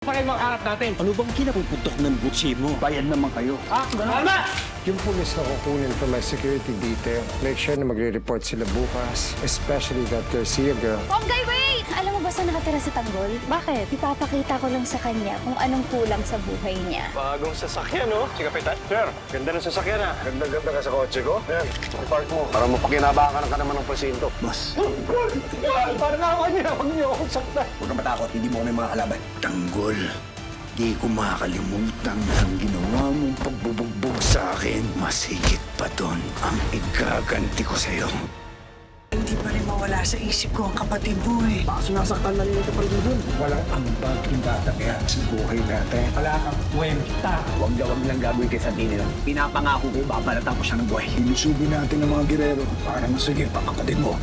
Pa kayo mga natin. Ano bang kinapuputok ng butsi mo? Bayad naman kayo. Ah, ganun ba? Yung pulis na kukunin from my security detail, make sure na magre-report sila bukas, especially that Garcia girl. Ponggay, wait! Nakatira si Tanggol? Bakit? Ipapakita ko lang sa kanya kung anong kulang sa buhay niya. Bagong sasakyan, no? Si Kapitan. Sir, ganda ng sasakyan, ah. Ganda-ganda ka sa kotse ko. Yan, park mo. Para mapakinabangan ka naman ng presinto. Boss, Parang ako niya, huwag niyo akong saktan. huwag kang matakot. Hindi mo kami mga kalaban. Tanggol, di ko makakalimutan ang ginawa mong pagbubugbog sa akin. Mas higit pa doon ang igaganti ko sa'yo. Hindi pa rin mawala sa isip ko ang kapatid mo eh. Sinasaktan na nito pa rin dun. Walang ambag yung tatagyan sa buhay natin. Wala kang kwenta. Huwag na huwag lang gagawin kay Santino. Pinapangako ko, babalatan ko siya ng buhay. Ilusubin natin ang mga girero para masugip ang kapatid mo.